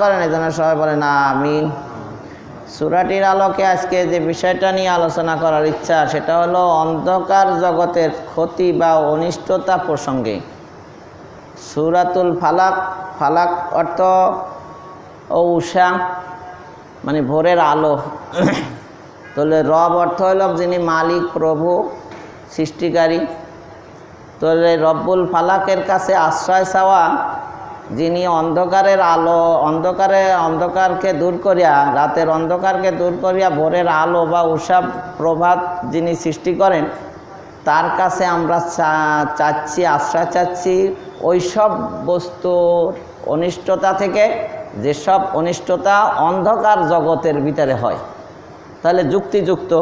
করেন এই জন্য সবাই বলেন আমিন। সুরাটির আলোকে আজকে যে বিষয়টা নিয়ে আলোচনা করার ইচ্ছা, সেটা হলো অন্ধকার জগতের ক্ষতি বা অনিষ্টতা প্রসঙ্গে। সুরাতুল ফালাক ফালাক অর্থ উষা মানে ভোরের আলো। তাহলে রব অর্থ হল যিনি মালিক, প্রভু, সৃষ্টিকারী। তাহলে রব্বুল ফালাকের কাছে আশ্রয় চাওয়া যিনি অন্ধকারের আলো, অন্ধকারে অন্ধকারকে দূর করিয়া, রাতের অন্ধকারকে দূর করিয়া ভোরের আলো বা উষা প্রভাত যিনি সৃষ্টি করেন, তার কাছে আমরা চাচ্ছি, আশ্রয় চাচ্ছি ওই সব বস্তুর অনিষ্টতা থেকে, যেসব অনিষ্টতা অন্ধকার জগতের ভিতরে হয়। তাহলে যুক্তিযুক্ত,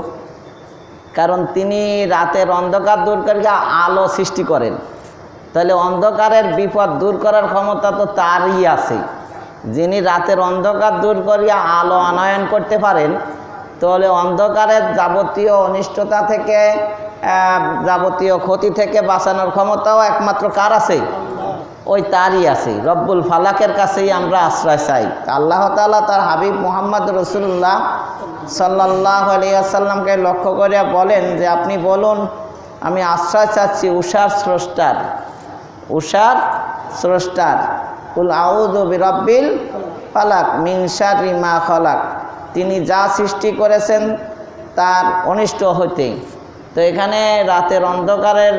কারণ তিনি রাতের অন্ধকার দূর করিয়া আলো সৃষ্টি করেন। তাহলে অন্ধকারের বিপদ দূর করার ক্ষমতা তো তারই আছে। যিনি রাতের অন্ধকার দূর করিয়া আলো আনয়ন করতে পারেন, তাহলে অন্ধকারের যাবতীয় অনিষ্টতা থেকে যাবতীয় ক্ষতি থেকে বাঁচানোর ক্ষমতাও একমাত্র কার আছে? ওই তারই আছে। রব্বুল ফালাকের কাছেই আমরা আশ্রয় চাই। আল্লাহ তাআলা তার হাবিব মোহাম্মদ রসুল্লাহ সাল্লাহ আলিয়াসাল্লামকে লক্ষ্য করিয়া বলেন যে, আপনি বলুন, আমি আশ্রয় চাচ্ছি উষার স্রষ্টার। উষার স্রষ্টার। উল আউদ বিরব্বিল ফালাক মিনসার রিমা খলাক। তিনি যা সৃষ্টি করেছেন তার অনিষ্ট হইতে। তো এখানে রাতের অন্ধকারের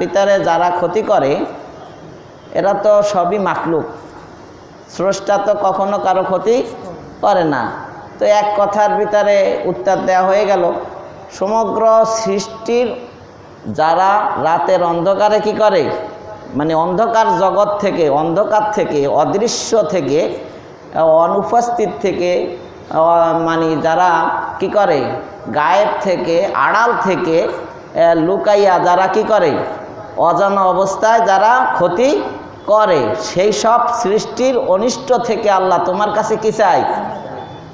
ভিতরে যারা ক্ষতি করে, এরা তো সবই মাকলুক স্রষ্টা তো কখনো কারও ক্ষতি করে না। তো এক কথার ভিতরে উত্তর দেওয়া হয়ে গেল, সমগ্র সৃষ্টির যারা রাতের অন্ধকারে কি করে? মানে অন্ধকার জগৎ থেকে, অন্ধকার থেকে, অদৃশ্য থেকে, অনুপস্থিত থেকে মানে যারা কি করে? গায়েব থেকে, আড়াল থেকে লুকাইয়া যারা কি করে? অজানা অবস্থায় যারা ক্ষতি করে, সেই সব সৃষ্টির অনিষ্ট থেকে আল্লাহ তোমার কাছে কি চাই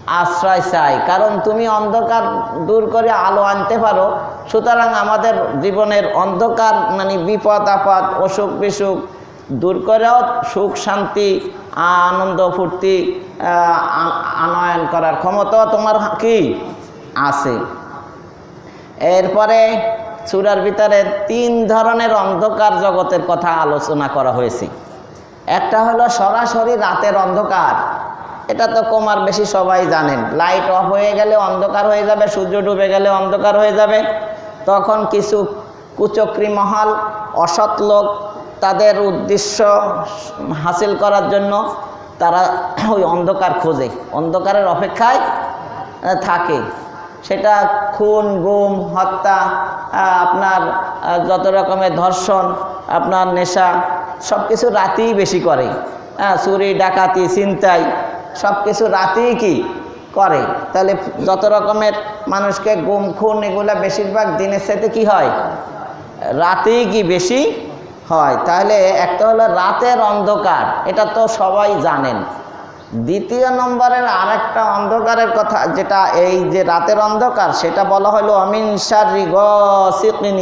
আশ্রয় চাই। কারণ তুমি অন্ধকার দূর করে আলো আনতে পারো। সুতরাং আমাদের জীবনের অন্ধকার মানে বিপদ, আপদ, অসুখ, বিসুখ দূর করেও সুখ, শান্তি, আনন্দ, ফুর্তি আনয়ন করার ক্ষমতাও তোমার কি? আছে। এরপরে চূড়ার ভিতরে তিন ধরনের অন্ধকার জগতের কথা আলোচনা করা হয়েছে। একটা হলো সরাসরি রাতের অন্ধকার। এটা তো কমার বেশি সবাই জানেন। লাইট অফ হয়ে গেলে অন্ধকার হয়ে যাবে, সূর্য ডুবে গেলে অন্ধকার হয়ে যাবে। তখন কিছু কুচক্রি মহল, অসৎ লোক তাদের উদ্দেশ্য হাসিল করার জন্য তারা ওই অন্ধকার খোঁজে। অন্ধকারের অপেক্ষায় থাকে। সেটা খুন, গুম, হত্যা আপনার যত রকমের ধর্ষণ, আপনার নেশা সব কিছু রাতেই বেশি করে। হ্যাঁ চুরি, ডাকাতি, ছিনতাই সব কিছু রাতেই কি করে? তাহলে যত রকমের মানুষকে গুম খুন এগুলা বেশিরভাগ দিনের সাথে কি হয়? রাতেই কি বেশি হয়? তাহলে একটা হলো রাতের অন্ধকার, এটা তো সবাই জানেন। দ্বিতীয় নম্বরের আরেকটা অন্ধকারের কথা, যেটা এই যে রাতের অন্ধকার, সেটা বলা হলো, অমিন শারি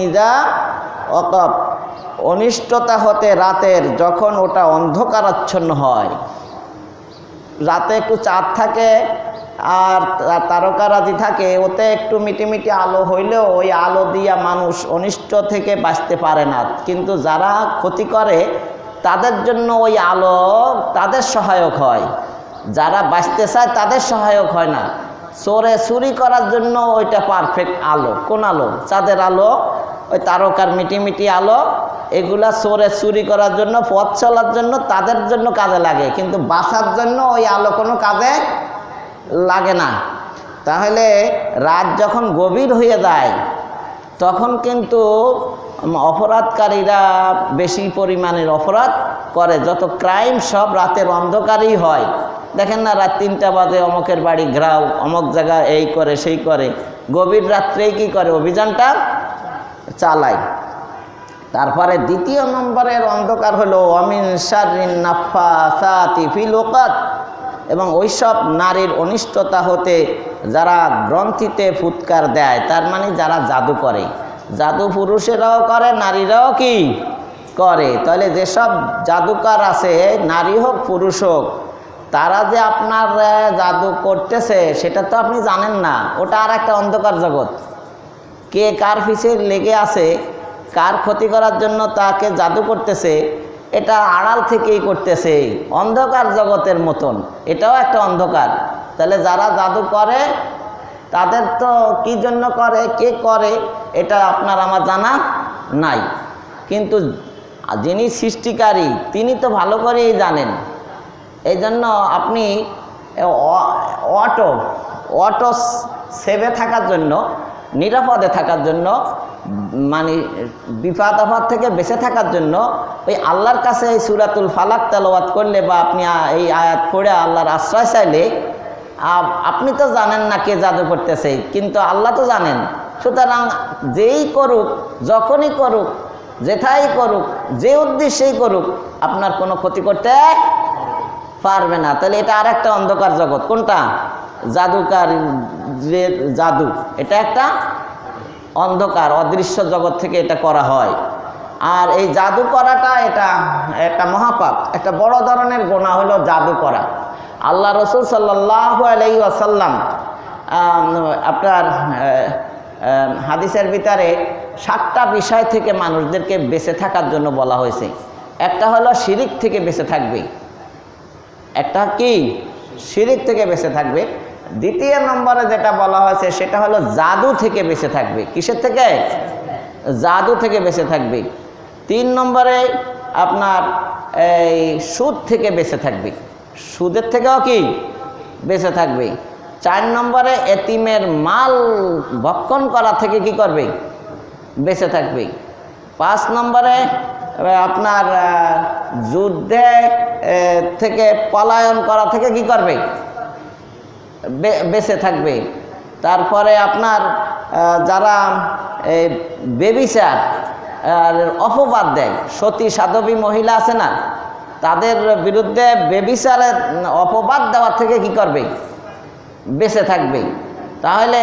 নিজা অকপ অনিষ্টতা হতে রাতের যখন ওটা অন্ধকারাচ্ছন্ন হয় রাতে একটু চাঁদ থাকে আর তারকারাজি থাকে, ওতে একটু মিটিমিটি আলো হইলেও ওই আলো দিয়া মানুষ অনিষ্ট থেকে বাঁচতে পারে না। কিন্তু যারা ক্ষতি করে, তাদের জন্য ওই আলো তাদের সহায়ক হয়। যারা বাঁচতে চায়, তাদের সহায়ক হয় না। চোরে চুরি করার জন্য ওইটা পারফেক্ট আলো। কোন আলো? চাঁদের আলো ওই তারকার মিটিমিটি আলো, এগুলা চোরে চুরি করার জন্য, পথ চলার জন্য তাদের জন্য কাজে লাগে। কিন্তু বাঁচার জন্য ওই আলো কোনো কাজে লাগে না। তাহলে রাত যখন গভীর হয়ে যায়, তখন কিন্তু অপরাধকারীরা বেশি পরিমাণের অপরাধ করে। যত ক্রাইম সব রাতের অন্ধকারেই হয়। দেখেন না, রাত তিনটা বাজে, অমকের বাড়ি ঘেরাও, অমক জায়গা এই করে, সেই করে। গভীর রাত্রেই কি করে অভিযানটা চালায় তারপরে দ্বিতীয় নম্বরের অন্ধকার হলো অমিন শারিন নাফাসাতি ফিল ওকাত এবং ওইসব নারীর অনিষ্টতা হতে যারা গ্রন্থিতে ফুৎকার দেয়, তার মানে যারা জাদু করে। জাদু পুরুষেরাও করে, নারীরাও কি করে? তাহলে যেসব জাদুকার আছে, নারী হোক, পুরুষ হোক, তারা যে আপনার জাদু করতেছে, সেটা তো আপনি জানেন না। ওটা আর একটা অন্ধকার জগৎ। কে কার পিছে লেগে আছে, কার ক্ষতি করার জন্য তাকে জাদু করতেছে, এটা আড়াল থেকেই করতেছে, অন্ধকার জগতের মতন, এটাও একটা অন্ধকার। তাহলে যারা জাদু করে, তাদের তো কি জন্য করে, কে করে, এটা আপনার আমার জানা নাই। কিন্তু যিনি সৃষ্টিকারী, তিনি তো ভালো করেই জানেন। এই জন্য আপনি অটো অটো সেভে থাকার জন্য নিরাপদে থাকার জন্য মানে বিপদ আপদ থেকে বেঁচে থাকার জন্য ওই আল্লাহর কাছে এই সুরাতুল ফালাক তেলাওয়াত করলে বা আপনি এই আয়াত পড়ে আল্লাহর আশ্রয় চাইলে আপনি তো জানেন না কে জাদু করতেছে, কিন্তু আল্লাহ তো জানেন। সুতরাং যেই করুক, যখনই করুক, যেথাই করুক, যে উদ্দেশ্যেই করুক, আপনার কোনো ক্ষতি করতে পারবে না। তাহলে এটা আর একটা অন্ধকার জগৎ। কোনটা? জাদুকার যে জাদু, এটা একটা অন্ধকার, অদৃশ্য জগৎ থেকে এটা করা হয়। আর এই জাদু করাটা এটা একটা মহাপাপ, একটা বড় ধরনের গোনা হলো জাদু করা। আল্লাহ রসুল সাল্লাহ আলাই আসাল্লাম আপনার হাদিসের ভিতরে সাতটা বিষয় থেকে মানুষদেরকে বেঁচে থাকার জন্য বলা হয়েছে। একটা হলো শিরিক থেকে বেঁচে থাকবে। একটা কি? শিরিক থেকে বেঁচে থাকবে। দ্বিতীয় নম্বরে যেটা বলা হয়েছে, সেটা হলো জাদু থেকে বেঁচে থাকবে। কিসের থেকে? জাদু থেকে বেঁচে থাকবে। তিন নম্বরে আপনার এই সুদ থেকে বেঁচে থাকবে। সুদের থেকেও কি? বেঁচে থাকবে। চার নম্বরে এতিমের মাল ভক্ষণ করা থেকে কি করবে? বেঁচে থাকবে। পাঁচ নম্বরে আপনার যুদ্ধে থেকে পলায়ন করা থেকে কি করবে? বেঁচে থাকবে। তারপরে আপনার যারা বেবিচার অপবাদ দেয়, সতী সাধবী মহিলা আছে না, তাদের বিরুদ্ধে বেবিচারের অপবাদ দেওয়ার থেকে কি করবে? বেঁচে থাকবে। তাহলে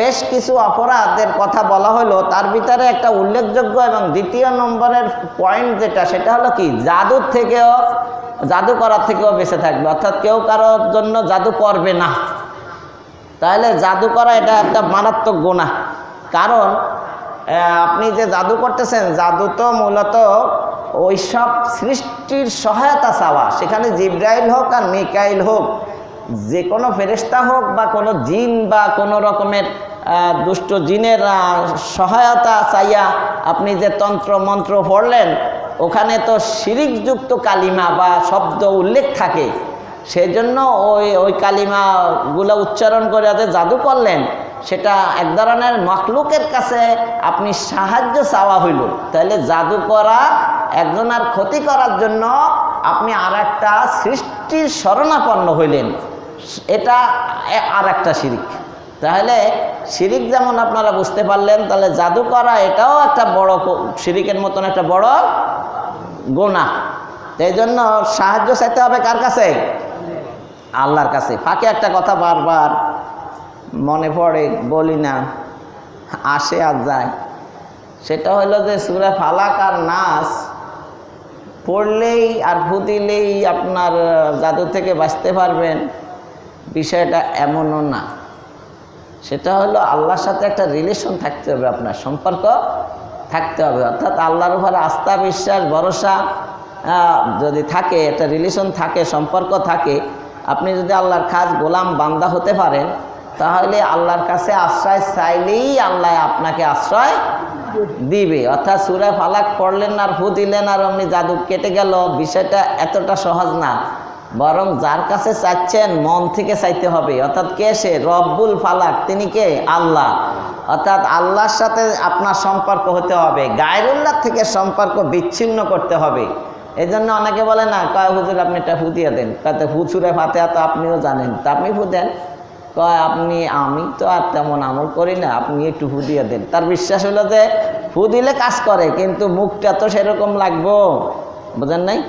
বেশ কিছু অপরাধের কথা বলা হলো, তার ভিতরে একটা উল্লেখযোগ্য এবং দ্বিতীয় নম্বরের পয়েন্ট যেটা, সেটা হলো কি? জাদুর থেকেও জাদু করার থেকেও বেঁচে থাকবে। অর্থাৎ কেউ কারোর জন্য জাদু করবে না। তাহলে জাদু করা এটা একটা মারাত্মক গোনা কারণ আপনি যে জাদু করতেছেন, জাদু তো মূলত ওই সব সৃষ্টির সহায়তা চাওয়া। সেখানে জিব্রাইল হোক আর মিকাইল হোক, যে কোনো ফেরেস্তা হোক বা কোনো জিন বা কোনো রকমের দুষ্ট জিনের সহায়তা চাইয়া আপনি যে তন্ত্র, মন্ত্র পড়লেন ওখানে তো শিরিকযুক্ত কালিমা বা শব্দ উল্লেখ থাকে। সেই জন্য ওই ওই কালিমাগুলো উচ্চারণ করে জাদু করলেন, সেটা এক ধরনের মখলুকের কাছে আপনি সাহায্য চাওয়া হইল। তাহলে জাদু করা, একজনের ক্ষতি করার জন্য আপনি আর একটা সৃষ্টির শরণাপন্ন হইলেন। এটা আর একটা শিরিক। তাহলে শিরিক যেমন আপনারা বুঝতে পারলেন, তাহলে জাদু করা এটাও একটা বড় শিরিকের মতন একটা বড় গোনা। এই জন্য সাহায্য চাইতে হবে কার কাছে? আল্লাহর কাছে। ফাঁকে একটা কথা বারবার মনে পড়ে, বলি না, আসে আর যায়। সেটা হলো যে সুরা ফালাক আর নাচ পড়লেই আর ফুদিলেই আপনার জাদু থেকে বাঁচতে পারবেন। বিষয়টা এমনও না। সেটা হলো আল্লাহর সাথে একটা রিলেশন থাকতে হবে আপনার, সম্পর্ক থাকতে হবে। অর্থাৎ আল্লাহর উপরে আস্থা, বিশ্বাস, ভরসা যদি থাকে, একটা রিলেশন থাকে, সম্পর্ক থাকে, আপনি যদি আল্লাহর খাস গোলাম বান্দা হতে পারেন, তাহলে আল্লাহর কাছে আশ্রয় চাইলেই আল্লাহ আপনাকে আশ্রয় দিবে। অর্থাৎ সুরা ফালাক পড়লেন আর ফু দিলেন আর অমনি জাদু কেটে গেল, বিষয়টা এতটা সহজ না। বরং যার কাছে চাচ্ছেন, মন থেকে চাইতে হবে। অর্থাৎ কে সে? রব্বুল ফালাক। তিনি কে? আল্লাহ। অর্থাৎ আল্লাহর সাথে আপনার সম্পর্ক হতে হবে। গায়রুল্লাহ থেকে সম্পর্ক বিচ্ছিন্ন করতে হবে। এই জন্য অনেকে বলে না, কয়, হুজুর, আপনি একটা ফু দিয়ে দেন। ফু ছুড়ে ফাতে তো আপনিও জানেন। তা আপনি ফু দেন। কয়, আপনি, আমি তো আর তেমন আমল করি না। আপনি একটু ফু দিয়ে দেন। তার বিশ্বাস হলো যে ফু দিলে কাজ করে, কিন্তু মুখটা তো সেরকম লাগবো। বোঝেন নাই?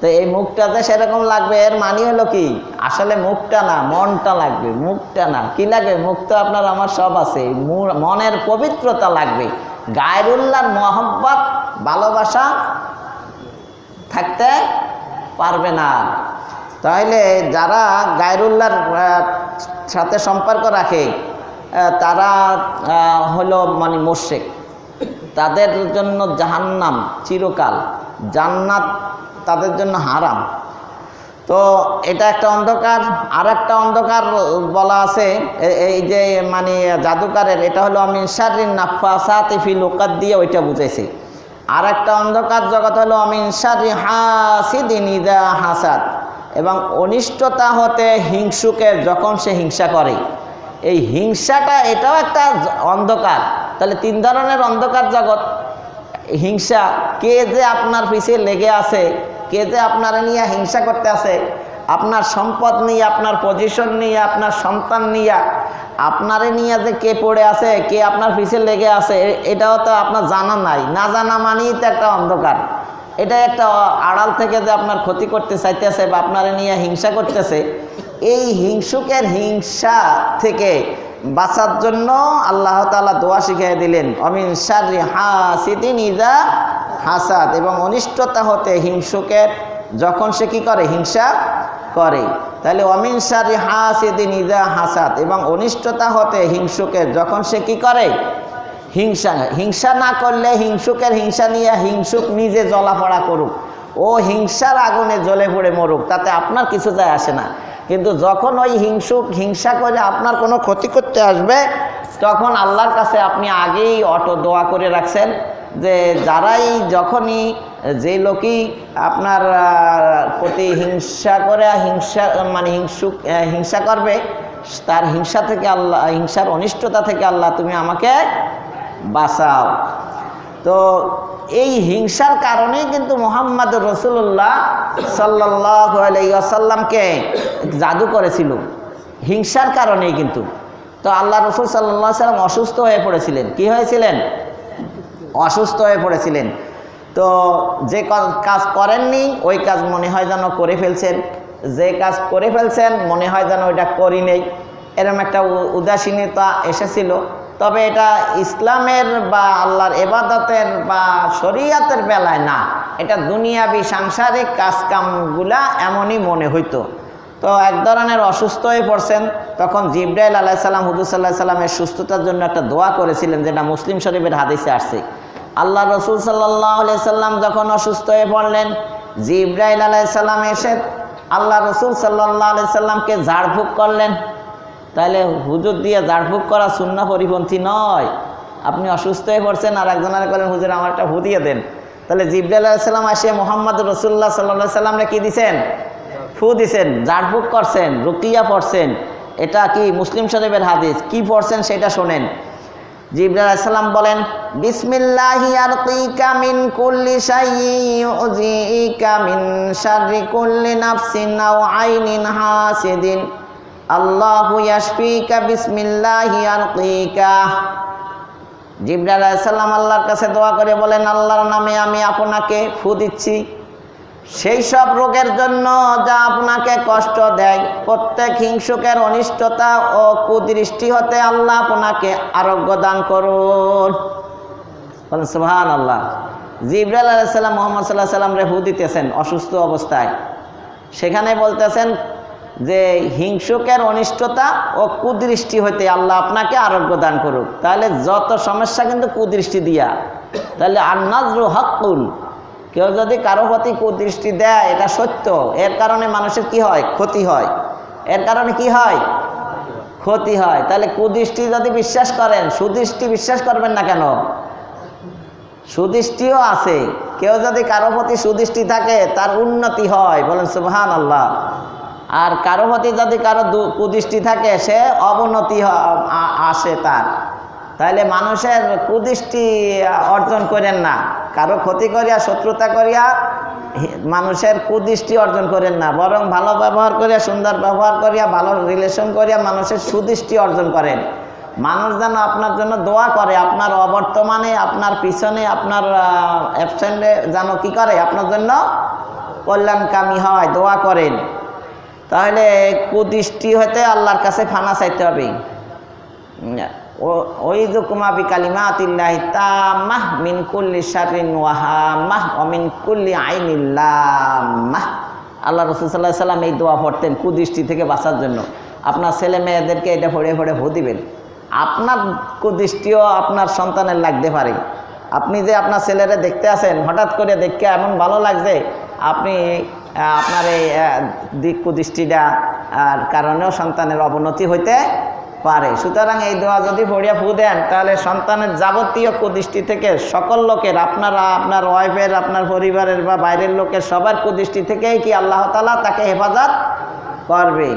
তো এই মুখটাতে সেরকম লাগবে, এর মানে হলো কি? আসলে মুখটা না, মনটা লাগবে, মুখটা না। কি লাগবে মুখ তো আপনার, আমার সব আছে। মনের পবিত্রতা লাগবে। গায়রুল্লাহর মহব্বত, ভালোবাসা থাকতে পারবে না। তাহলে যারা গায়রুল্লাহর সাথে সম্পর্ক রাখে তারা হলো মানে মোর্শেক তাদের জন্য জাহান্নাম চিরকাল। জান্নাত তাদের জন্য হারাম। তো এটা একটা অন্ধকার। আর একটা অন্ধকার বলা আছে এই যে মানে জাদুকারের, এটা হলো আমি শারিন নাফাসাতে ফি লোকাত দিয়ে ওইটা বুঝেছি আর একটা অন্ধকার জগৎ হলো অমিন শারি হাসিদিন ইদা হাসাদ। এবং অনিষ্টতা হতে হিংসুকের যখন সে হিংসা করে। এই হিংসাটা এটাও একটা অন্ধকার। তাহলে তিন ধরনের অন্ধকার জগৎ। হিংসা, কে যে আপনার পিছিয়ে লেগে আছে কে যে আপনার নিয়ে হিংসা করতে আছে, আপনার সম্পদ নিয়ে, আপনার পজিশন নিয়ে, আপনার সন্তান নিয়ে, আপনারে নিয়ে যে কে পড়ে আছে, কে আপনার পিছিয়ে লেগে আছে এটাও তো আপনার জানা নাই। না জানা মানেই তো একটা অন্ধকার। এটা একটা আড়াল থেকে যে আপনার ক্ষতি করতে চাইতেছে বা আপনারে নিয়ে হিংসা করতেছে, এই হিংসুকের হিংসা থেকে বাঁচার জন্য আল্লাহ তালা দোয়া শিখিয়ে দিলেন, অমিন শারি হাসিদিন ইদা হাসাদ এবং অনিষ্টতা হতে হিংসুকের যখন সে কী করে? হিংসা করে। তাহলে অমিন শারি হাসিদিন ইদা হাসাদ এবং অনিষ্টতা হতে হিংসুকের যখন সে কী করে? হিংসা হিংসা না করলে হিংসুকের হিংসা নিয়ে হিংসুক নিজে জ্বলাপড়া করুক। ও হিংসার আগুনে জ্বলে পড়ে মরুক, তাতে আপনার কিছু যায় আসে না। কিন্তু যখন ওই হিংসুক হিংসা করে আপনার কোনো ক্ষতি করতে আসবে, তখন আল্লাহর কাছে আপনি আগেই অটো দোয়া করে রাখছেন যে যারাই যখনই যে লোকই আপনার প্রতি হিংসা করে, হিংসা মানে হিংসুক হিংসা করবে, তার হিংসা থেকে আল্লাহ, হিংসার অনিষ্টতা থেকে আল্লাহ তুমি আমাকে বাঁচাও। তো এই হিংসার কারণে কিন্তু মোহাম্মদ রসুল্লাহ সাল্লাহ আলাইসাল্লামকে জাদু করেছিল। হিংসার কারণেই কিন্তু। তো আল্লাহ রসুল সাল্লাহ সাল্লাম অসুস্থ হয়ে পড়েছিলেন। কি হয়েছিলেন? অসুস্থ হয়ে পড়েছিলেন। তো যে কাজ করেননি, ওই কাজ মনে হয় যেন করে ফেলছেন। যে কাজ করে ফেলছেন, মনে হয় যেন ওইটা করি নেই। এরকম একটা উদাসীনতা এসেছিল। তবে এটা ইসলামের বা আল্লাহর এবাদতের বা শরিয়াতের বেলায় না। এটা দুনিয়াবি সাংসারিক কাজকামগুলা এমনই মনে হইতো। তো এক ধরনের অসুস্থ হয়ে পড়ছেন, তখন জিব্রাইল আলাহ সাল্লাম হুদুর সাল্লাহ সাল্লামের সুস্থতার জন্য একটা দোয়া করেছিলেন, যেটা মুসলিম শরীফের হাদিসে আসছে। আল্লাহ রসুল সাল্লাহ সাল্লাম যখন অসুস্থ হয়ে পড়লেন, জিব্রাইল আলাহ সাল্লাম এসে আল্লাহ রসুল সাল্লাহ আলি সাল্লামকে ঝাড়ফুঁক করলেন। তাহলে হুজুর দিয়ে ঝাড়ফুঁক করা শূন্য পরিপন্থী নয়। আপনি অসুস্থ হয়ে পড়ছেন আর একজনের করেন হুজুর, আমার একটা হু দিয়ে দেন। তাহলে জিব্রাইল আলাহ সাল্লাম আসে, মোহাম্মদ রসুল্লাহ সাল্লাহ সাল্লামরে কী দিছেন? ফু দিছেন ঝাড়ফুঁক করছেন, রুকিয়া পড়ছেন। এটা কি মুসলিম শরীফের হাদিস? কি পড়ছেন সেটা শোনেন। সালাম বলেন, বিসমিল্লাহি কুল্লি আল্লাহু ইয়াশফিকা বিসমিল্লাহি জিব্রাইল আলাইহিস সালাম আল্লাহর কাছে দোয়া করে বলেন, আল্লাহর নামে আমি আপনাকে ফু দিচ্ছি। সেই সব রোগের জন্য যা আপনাকে কষ্ট দেয়, প্রত্যেক হিংসুকের অনিষ্টতা ও কুদৃষ্টি হতে আল্লাহ আপনাকে আরোগ্য দান করুন। সুবহান আল্লাহ জিব্রাইল আলাইসাল্লাম মোহাম্মদ সাল্লাহ সাল্লাম রে হু দিতেছেন অসুস্থ অবস্থায়। সেখানে বলতেছেন যে হিংসুকের অনিষ্টতা ও কুদৃষ্টি হইতে আল্লাহ আপনাকে আরোগ্য দান করুক। তাহলে যত সমস্যা কিন্তু কুদৃষ্টি দিয়া। তাহলে আন্নাজরু হকুল কেউ যদি কারও প্রতি কুদৃষ্টি দেয়, এটা সত্য। এর কারণে মানুষের কি হয়? ক্ষতি হয়। এর কারণে কি হয়? ক্ষতি হয়। তাহলে কুদৃষ্টি যদি বিশ্বাস করেন, সুদৃষ্টি বিশ্বাস করবেন না কেন? সুদৃষ্টিও আছে। কেউ যদি কারও প্রতি সুদৃষ্টি থাকে, তার উন্নতি হয়। বলেন সুবহান আল্লাহ আর কারও প্রতি যদি কারও কুদৃষ্টি থাকে, সে অবনতি আসে তার। তাহলে মানুষের কুদৃষ্টি অর্জন করেন না। কারও ক্ষতি করিয়া, শত্রুতা করিয়া মানুষের কুদৃষ্টি অর্জন করেন না। বরং ভালো ব্যবহার করিয়া, সুন্দর ব্যবহার করিয়া, ভালো রিলেশন করিয়া মানুষের সুদৃষ্টি অর্জন করেন। মানুষ যেন আপনার জন্য দোয়া করে, আপনার অবর্তমানে, আপনার পিছনে, আপনার অ্যাবসেন্টে যেন কি করে, আপনার জন্য কল্যাণকামী হয়, দোয়া করেন। তাহলে কুদৃষ্টি হতে আল্লাহর কাছে ফানা চাইতে হবে। ওই যে জুকুমা বিকালিমা তিল্লাহি তামাহ মিন কুল্লি শারিন ওয়াহামাহ ও মিন কুল্লি আইনিল্লামাহ আল্লাহ রসুল সাল্লাহ সাল্লাম এই দোয়া পড়তেন কুদৃষ্টি থেকে বাঁচার জন্য। আপনার ছেলে মেয়েদেরকে এটা পড়ে পড়ে ভো দিবেন। আপনার কুদৃষ্টিও আপনার সন্তানের লাগতে পারে। আপনি যে আপনার ছেলেরা দেখতে আসেন হঠাৎ করে দেখতে এমন ভালো লাগছে, আপনি আপনার এই দিক কুদৃষ্টিটা আর কারণেও সন্তানের অবনতি হইতে পারে। সুতরাং এই দোয়া যদি ভরিয়া ফু দেন, তাহলে সন্তানের যাবতীয় কুদৃষ্টি থেকে সকল লোকের, আপনারা, আপনার ওয়াইফের, আপনার পরিবারের বা বাইরের লোকের সবার কুদৃষ্টি থেকেই কি আল্লাহ তালা তাকে হেফাজত করবে?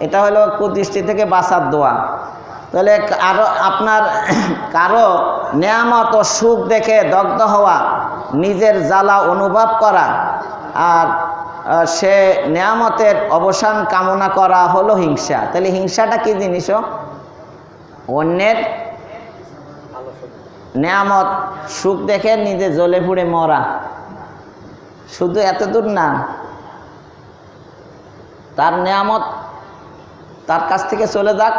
এটা হলো কুদৃষ্টি থেকে বাঁচার দোয়া। তাহলে আরও আপনার কারও নেয়ামত ও সুখ দেখে দগ্ধ হওয়া, নিজের জ্বালা অনুভব করা, আর সে নেয়ামতের অবসান কামনা করা হলো হিংসা। তাহলে হিংসাটা কি জিনিস অন্যের নেয়ামত, সুখ দেখে নিজে জ্বলে পুড়ে মরা। শুধু এত দূর না, তার নেয়ামত তার কাছ থেকে চলে যাক,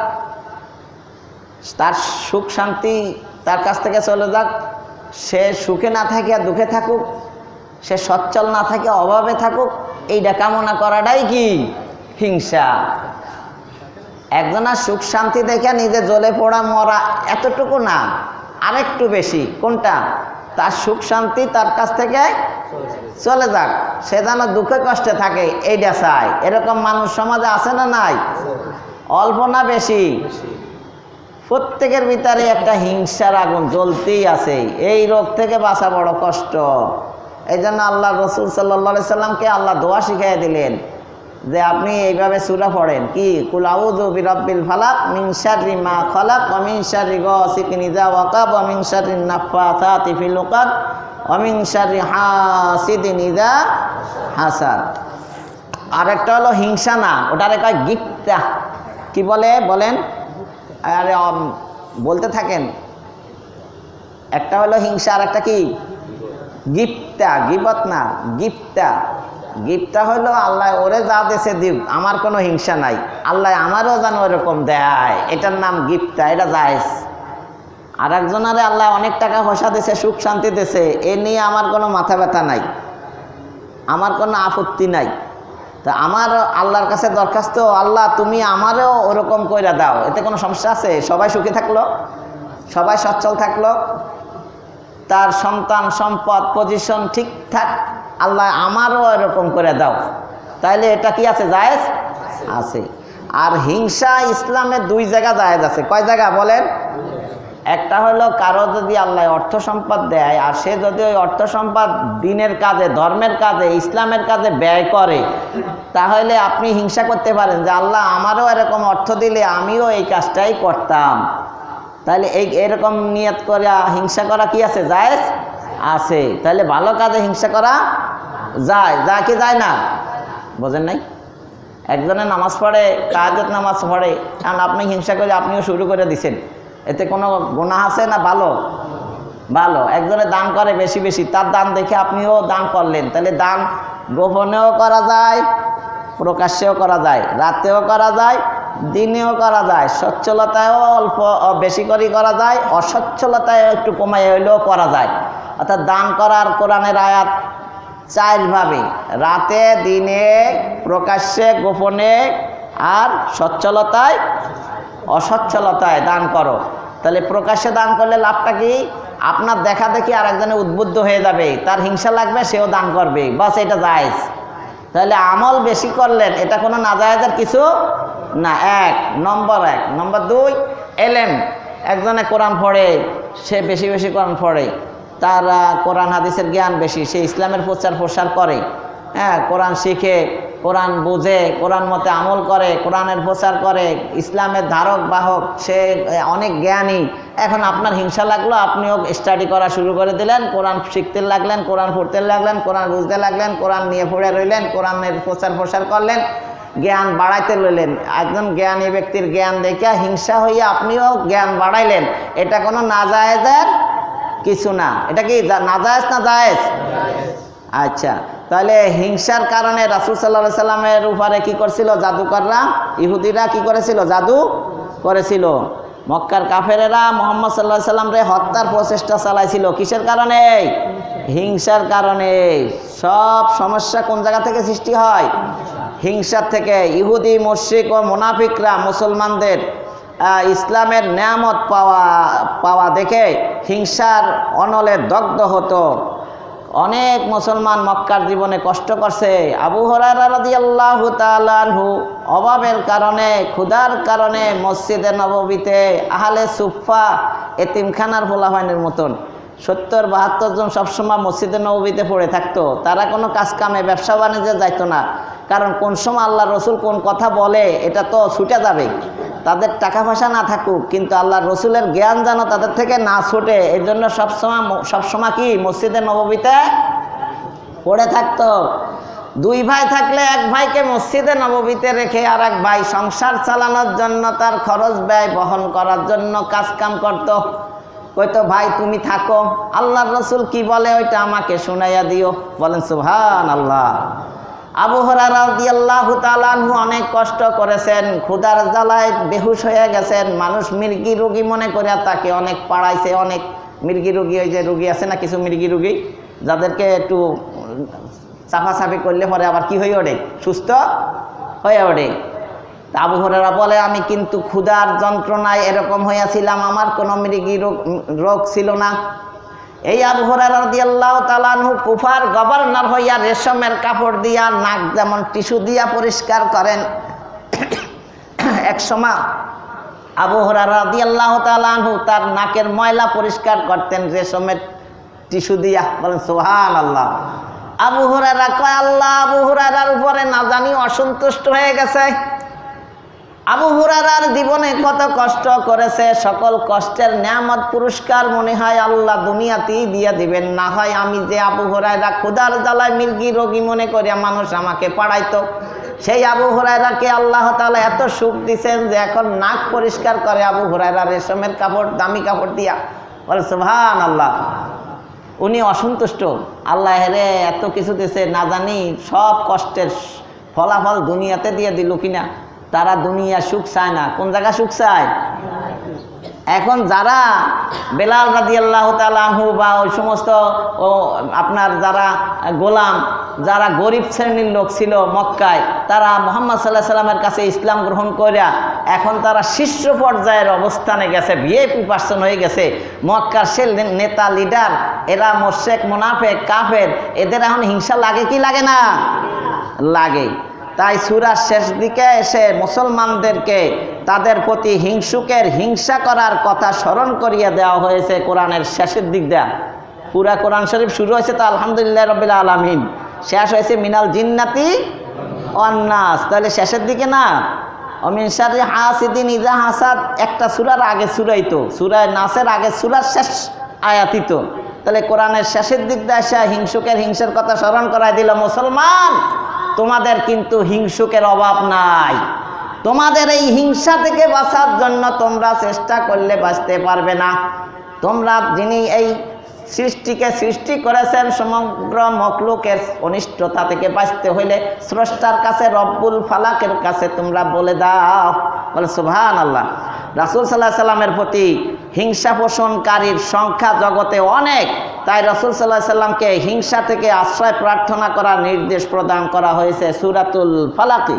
তার সুখ শান্তি তার কাছ থেকে চলে যাক, সে সুখে না থাকে আর দুঃখে থাকুক সে সচ্ছল না থাকে, অভাবে থাকুক এইটা কামনা করাটাই কি? হিংসা। একজনের সুখ শান্তি দেখে নিজে জ্বলে পড়া মরা এতটুকু না, আরেকটু বেশি। কোনটা? তার সুখ শান্তি তার কাছ থেকে চলে যাক। সে যেন দুঃখে কষ্টে থাকে এইটা চাই এরকম মানুষ সমাজে আছে না নাই? অল্প না বেশি? প্রত্যেকের ভিতরে একটা হিংসার আগুন জ্বলতেই আছে। এই রোগ থেকে বাঁচা বড় কষ্ট। এই জন্য আল্লাহ রসুল সাল্লা সাল্লামকে আল্লাহ দোয়া শিখাই দিলেন যে আপনি এইভাবে সুরা পড়েন। কি? কুলাউদু বিরব্বিল ফালাক মিনসারি মা খলাক অমিনসারি গিকিনিজা ওয়াকাব অমিনসারি নাফাসাতি ফিল উকাদ অমিনসারি হাসিদিন ইজা হাসাদ আরেকটা হলো হিংসা না, ওটারে কয় গিপ্তা কি বলে? বলেন। আরে বলতে থাকেন। একটা হলো হিংসা আর একটা কি? গিফটা গিবত না গিফটা গিফটটা হলো আল্লাহ ওরে যা দেশে দিব আমার কোনো হিংসা নাই। আল্লাহ আমারও যেন ওরকম দেয়। এটার নাম গিফটটা এটা জায়েজ। আর একজনারে আল্লাহ অনেক টাকা পয়সা দিছে, সুখ শান্তি দিছে, এ নিয়ে আমার কোনো মাথা ব্যথা নাই। আমার কোনো আপত্তি নাই। তা আমার আল্লাহর কাছে দরখাস্ত, আল্লাহ তুমি আমারও ওরকম কইরা দাও। এতে কোনো সমস্যা আছে? সবাই সুখী থাকল? সবাই সচ্ছল থাকল? তার সন্তান সম্পদ পজিশন ঠিকঠাক আল্লাহ আমারও এরকম করে দাও। তাইলে এটা কি আছে, জায়েজ? আছে। আর হিংসা ইসলামের দুই জায়গা জায়েজ আছে। কয় জায়গা বলেন? একটা হলো কারও যদি আল্লাহ অর্থ সম্পদ দেয়, আর সে যদি ওই অর্থ সম্পদ দিনের কাজে, ধর্মের কাজে, ইসলামের কাজে ব্যয় করে, তাহলে আপনি হিংসা করতে পারেন যে, আল্লাহ আমারও এরকম অর্থ দিলে আমিও এই কাজটাই করতাম। তাহলে এই এরকম নিয়ত করা, হিংসা করা কি আছে? জায়েজ? আছে। তাহলে ভালো কাজে হিংসা করা যায়। যা কি যায় না? বোঝেন নাই? একজনে নামাজ পড়ে কাজত নামাজ পড়ে, কারণ আপনি হিংসা করে আপনিও শুরু করে দিছেন। এতে কোনো গুণা আছে না ভালো? ভালো। একজনে দান করে বেশি বেশি, তার দান দেখে আপনিও দান করলেন। তাহলে দান গোপনেও করা যায়, প্রকাশ্যেও করা যায়, রাতেও করা যায় দিনেও করা যায়, সচ্ছলতায়ও অল্প বেশি করে করা যায় অসচ্ছলতায় একটু কমাই হইলেও করা যায়। অর্থাৎ দান করার কোরআনের আয়াত চারভাবে রাতে, দিনে, প্রকাশ্যে, গোপনে আর সচ্ছলতায়, অসচ্ছলতায় দান করো। তাহলে প্রকাশ্যে দান করলে লাভটা কি? আপনার দেখা দেখি আর একজনে উদ্বুদ্ধ হয়ে যাবে, তার হিংসা লাগবে, সেও দান করবে, বাস এটা জায়েজ। তাহলে আমল বেশি করলেন, এটা কোনো নাজায়েজের কিছু না, এক, নম্বর এক। নম্বর দুই, এলেম। একজনে কোরআন পড়ে, সে বেশি বেশি কোরআন পড়ে। তার কোরআন হাদিসের জ্ঞান বেশি, সে ইসলামের প্রচার প্রসার করে। হ্যাঁ কোরআন শিখে, কোরআন বুঝে, কোরআন মতে আমল করে, কোরআনের প্রচার করে, ইসলামের ধারক, বাহক, সে অনেক জ্ঞানী। এখন আপনার হিংসা লাগল, আপনিও স্টাডি করা শুরু করে দিলেন, কোরআন শিখতে লাগলেন, কোরআন পড়তে লাগলেন, কোরআন বুঝতে লাগলেন, কোরআন নিয়ে পড়ে রইলেন, কোরআনের প্রচার প্রসার করলেন। জ্ঞান বাড়াইতে লইলেন। একজন জ্ঞানী ব্যক্তির জ্ঞান দেখে হিংসা হইয়া আপনিও জ্ঞান বাড়াইলেন। এটা কোনো নাজায়েজের কিছু না। এটা কি নাজায়েজ না জায়েজ? আচ্ছা তাহলে হিংসার কারণে রাসুল সাল্লাহ সাল্লামের উপরে কি করছিল জাদুকররা? ইহুদিরা কি করেছিল? জাদু করেছিল। মক্কার কাফেরেরা মোহাম্মদ সাল্লাহ সাল্লাম রে হত্যার প্রচেষ্টা চালাইছিল। কিসের কারণে? হিংসার কারণে। সব সমস্যা কোন জায়গা থেকে সৃষ্টি হয়? হিংসার থেকে ইহুদি, মুশ্রিক ও মোনাফিকরা মুসলমানদের ইসলামের নেয়ামত পাওয়া পাওয়া দেখে হিংসার অনলে দগ্ধ হতো। অনেক মুসলমান মক্কার জীবনে কষ্ট করছে। আবু হরারাদিয়াল্লাহু তাআলাহু অভাবের কারণে, ক্ষুধার কারণে মসজিদে নববীতে আহলে সুফা এতিমখানার ফোলাফাইনের মতন সত্তর, বাহাত্তর জন সবসময় মসজিদে নববীতে পড়ে থাকতো। তারা কোনো কাজ কামে ব্যবসা বাণিজ্যে যাইতো না। কারণ কোন সময় আল্লাহ রসুল কোন কথা বলে, এটা তো ছুটে যাবে। তাদের টাকা পয়সা না থাকুক, কিন্তু আল্লাহ রসুলের জ্ঞান যেন তাদের থেকে না ছুটে এই জন্য সবসময় সবসময় কি মসজিদে নববীতে পড়ে থাকতো। দুই ভাই থাকলে এক ভাইকে মসজিদে নববীতে রেখে আর এক ভাই সংসার চালানোর জন্য তার খরচ ব্যয় বহন করার জন্য কাজ কাম করতো। কইতো, ভাই, তুমি থাকো। আল্লাহ রসুল কি বলে, ওইটা আমাকে শুনাইয়া দিও। বলেন সুহান আল্লাহ আবু হরারাদিয়াল্লাহু তাআলাহু অনেক কষ্ট করেছেন, ক্ষুধার জ্বালায় বেহুশ হয়ে গেছেন, মানুষ মির্গি রোগী মনে করে তাকে অনেক পাড়াইছে, অনেক মির্গি রোগী, ওই যে রোগী আছে না কিছু মির্গি রোগী, যাদেরকে একটু চাফাচাফি করলে পরে আবার কি হয়ে ওঠে? সুস্থ হয়ে ওঠে। আবু হরেরা বলে, আমি কিন্তু ক্ষুধার যন্ত্রণায় এরকম হইয়াছিলাম, আমার কোনো মৃগী রোগ রোগ ছিল না। এই আবু হরেরা দিয়াল্লাহ তালানহু কুফার গভর্নর হইয়া রেশমের কাপড় দিয়া, নাক যেমন টিস্যু দিয়া পরিষ্কার করেন। এক সময় আবু হরারা দিয়াল্লাহ তালানহু তার নাকের ময়লা পরিষ্কার করতেন রেশমের টিস্যু দিয়া। বলেন সোহান আল্লাহ আবু হুরারা কয়, আল্লাহ, আবু উপরে না জানি অসন্তুষ্ট হয়ে গেছে। আবু হুরারার জীবনে কত কষ্ট করেছে, সকল কষ্টের নিয়ামত, পুরস্কার মনে হয় আল্লাহ দুনিয়াতেই দিয়ে দিবেন। না হয় আমি যে আবু হুরায়রা ক্ষুদার জ্বালায় মির্গি রোগী মনে করিয়া মানুষ আমাকে পাড়াইতো। সেই আবু হুরায়রাকে আল্লাহ তালা এত সুখ দিছেন যে এখন নাক পরিষ্কার করে আবু হুরায়রা রেশমের কাপড়, দামি কাপড় দিয়া। বলে সুবহান আল্লাহ উনি অসন্তুষ্ট। আল্লাহ হেরে এত কিছু দিছে, না জানি সব কষ্টের ফলাফল দুনিয়াতে দিয়ে দিল কিনা। তারা দুনিয়া সুখ চায় না। কোন জায়গা সুখ চায়? এখন যারা বেলাল রাজি আল্লাহ তালু বা ওই সমস্ত, ও, আপনার যারা গোলাম, যারা গরিব শ্রেণির লোক ছিল মক্কায়, তারা মোহাম্মদ সাল্লাহ সাল্লামের কাছে ইসলাম গ্রহণ করিয়া এখন তারা শীর্ষ পর্যায়ের অবস্থানে গেছে ভিআইপি পার্সন হয়ে গেছে। মক্কার সে নেতা লিডার এরা মোশেক, মোনাফেক, কাফের, এদের এখন হিংসা লাগে কি লাগে না? লাগে। তাই সুরার শেষ দিকে এসে মুসলমানদেরকে তাদের প্রতি হিংসুকের হিংসা করার কথা স্মরণ করিয়ে দেওয়া হয়েছে কোরআনের শেষের দিক দেয়া। পুরা কোরআন শরীফ শুরু হয়েছে তো আলহামদুলিল্লাহ রবিল আলমিন। শেষ হয়েছে মিনাল জিন্নাতি অন্নাস তাহলে শেষের দিকে না? অমিন সারি হাসিদিন ইজা হাসাদ। একটা সুরার আগে সুরাই তো সুরায় নাসের আগে সুরার শেষ আয়াতি তো তাহলে কোরআনের শেষের দিক দিয়ে হিংসুকের হিংসার কথা স্মরণ করাই দিল মুসলমান। তোমাদের কিন্তু হিংসুকের অভাব নাই। তোমাদের এই হিংসা থেকে বাঁচার জন্য তোমরা চেষ্টা করলে বাঁচতে পারবে না। তোমরা যিনি এই সৃষ্টিকে সৃষ্টি করেছেন সমগ্র মকলুকের অনিষ্টতা থেকে বাঁচতে হইলে স্রষ্টার কাছে, রব্বুল ফালাকের কাছে তোমরা বলে দাও। বলে সুবহান আল্লাহ রাসুল সাল্লাহ সাল্লামের প্রতি হিংসা পোষণকারীর সংখ্যা জগতে অনেক। তাই রসুল সাল্লাহ সাল্লামকে হিংসা থেকে আশ্রয় প্রার্থনা করার নির্দেশ প্রদান করা হয়েছে সুরাতুল ফালাকি।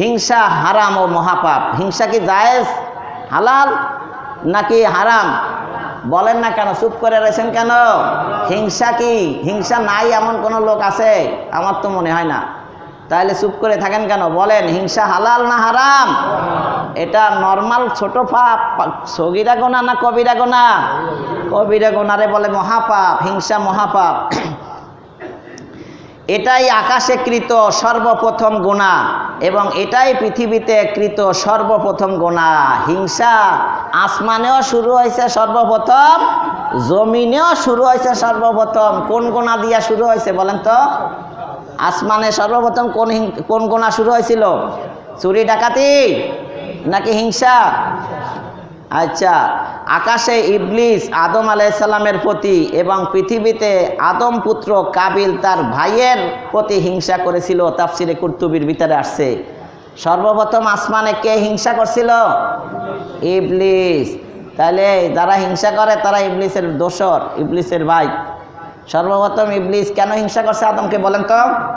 হিংসা হারাম ও মহাপাপ। হিংসা কি জায়েজ, হালাল নাকি হারাম? বলেন না কেন, চুপ করে রয়েছেন কেন? হিংসা কি? হিংসা নাই এমন কোনো লোক আছে? আমার তো মনে হয় না। তাহলে চুপ করে থাকেন কেন? বলেন, হিংসা হালাল না হারাম? এটা নর্মাল ছোট পাপ, সগিরা গোনা না কবিরা গোনা? কবিরা গোনারে বলে মহাপাপ, হিংসা মহাপাপ। এটাই আকাশে কৃত সর্বপ্রথম গোনা এবং এটাই পৃথিবীতে কৃত সর্বপ্রথম গোনা। হিংসা আসমানেও শুরু হয়েছে সর্বপ্রথম, জমিনেও শুরু হয়েছে সর্বপ্রথম। কোন গোনা দিয়া শুরু হয়েছে বলেন তো? আসমানে সর্বপ্রথম কোন কোন গোনা শুরু হয়েছিল? চুরি, ডাকাতি নাকি হিংসা? আচ্ছা আকাশে ইবলিস আদম আলাইসাল্লামের প্রতি এবং পৃথিবীতে আদম পুত্র কাবিল তার ভাইয়ের প্রতি হিংসা করেছিল, তাফসিরে কুর্তুবির ভিতরে আসছে। সর্বপ্রথম আসমানে কে হিংসা করছিল? ইবলিস। তাহলে যারা হিংসা করে তারা ইবলিসের দোসর ইবলিসের ভাই। সর্বপ্রথম ইবলিস কেন হিংসা করছে আদমকে বলেন তো?